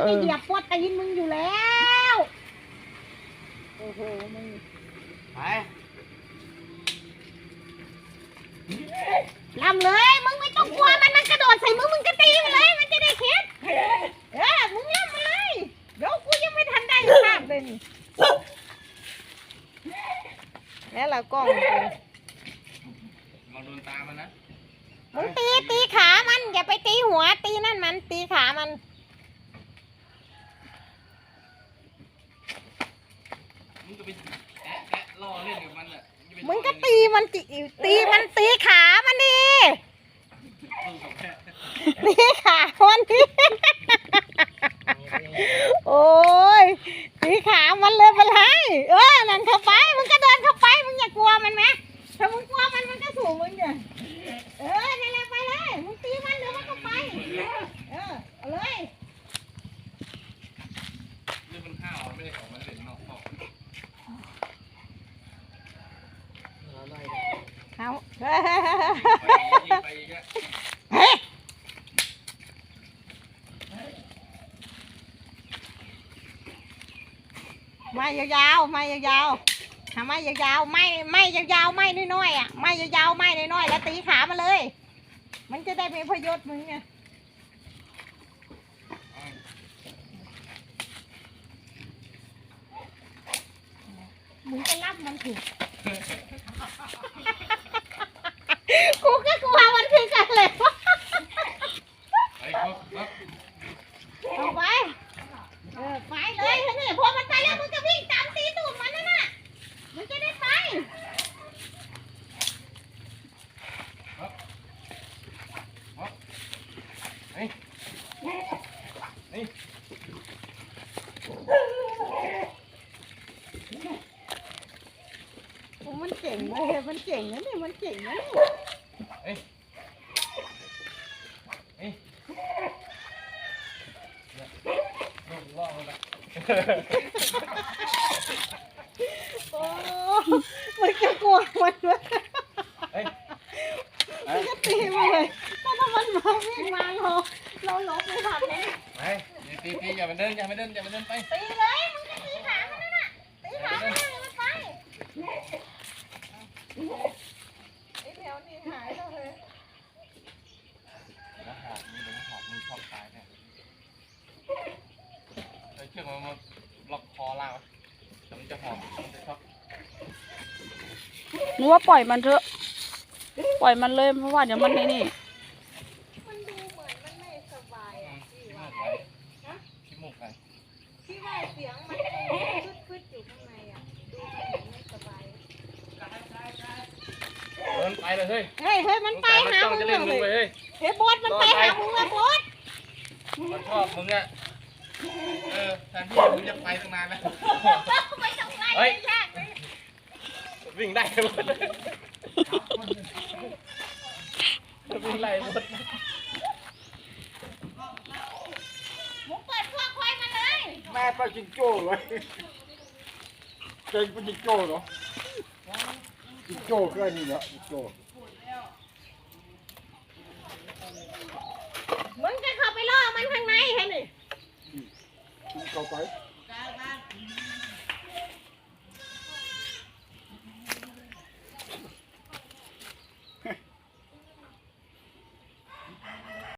มันเอจะเหยียบปวดตีนมึงอยู่แล้วโอ้โหมึงไปลำเลย มึงไม่ต้องกลัวมันมันกระโดดใส่มึงมึงก็ตีมันเลยมันจะได้เข็ดเออมึงลำมาเลยเดี๋ยวกูยังไม่ทันได้ภาพเลยนี่แล้วเรากล้องมองโดนตามันนะมึงตีตีขามันอย่าไปตีหัวตีนั่นมันตีขามัน มึงก็ไปแอะแอะล่อเล่นกับมันอะมึงก็ตีมันจิตีมันตีขามันดิตีขามันดิโอ้ยตีขามันเลยไปเลยเออนั่นเข้าไป มึงก็เดินเข้าไป มึงอย่ากลัวมันไหมถ้ามึงกลัวมันมันก็สูงมึงเนี่ยเออนั่นแหละไปเลย มึงตีมันเดี๋ยวมันก็ไป เออเอาเลย เรื่องมันห้าวไม่ได้ออกมาเล่นนอกคอก เอาไปยิงไปอีกอะเฮ้ยไม่ยาวๆไม่ยาวๆทำไมยาวๆไม่ไม่ยาวๆไม่น้อยๆอะไม่ยาวๆไม่น้อยๆแล้วตีขามาเลย มันจะได้เป็นพยศมึงไงมึงจะรับมันถูก กูก็กลัวมันคือกันเลย ไปครับครับเอาไป เออไปเลยนี่พอมันไปแล้วมึงก็วิ่งตามตีตูดมันนั่นน่ะมันจะได้ไปเฮ้ยเฮ้ยโอ้มันเก่งเลยมันเก่งนะนี่มันเก่งนะนี่ เฮ้ยเฮ้ยลูกล่อมันไปโอ้มันกลัวมันด้วยเฮ้ยมันจะตีมันเลยถ้ามันมาวิ่งมาเราเราหลบไม่ทันเลยไปตีตีอย่ามาเดินอย่ามาเดินอย่ามาเดินไปตีเลยมึงจะตีขามันนั่นน่ะตีขามันนั่นมันไปไอ้แถวนี้หายแล้วเลย แล้วหอบมึงเดี๋ยวหอบมึงชอบตายเนี่ยไอ้เชือก มันมาล็อกคอลากไว้เดี๋ยวมันจะหอบมันจะชอบหนูว่าปล่อยมันเถอะ ปล่อยมันเลยเพราะว่าเดี๋ยวมันในนี่ มันดูเหมือนมันไม่สบายอะพี่ขี้ว่ามูกไหลขี้มูกไหลพี่ว่าเสียงมันพืดๆอยู่ข้างในอะ ดูมันเหมือนไม่สบาย เดินไปเลยเฮ้ยเฮ้ยเฮ้ยมันไปมันหาจ้องมึจะงเล่นมึเลงไปยเฮ้ยเฮ้ยบอสมันไปหามึงอะบอสมันชอบมึงอะ เออแทนที่มึงจะไปตั้งนานแล้วไม่ต้องไล่เฮ้ยยากเลยวิ่งได้หมดวิ่งไล่หมดมึงเปิดพวกควายมาเลย แม่ปลาจิงโจ้เลยเก่งปลาจิงโจ้เหรอจิงโจ้ก็นี่แหละจิงโจ้ so far.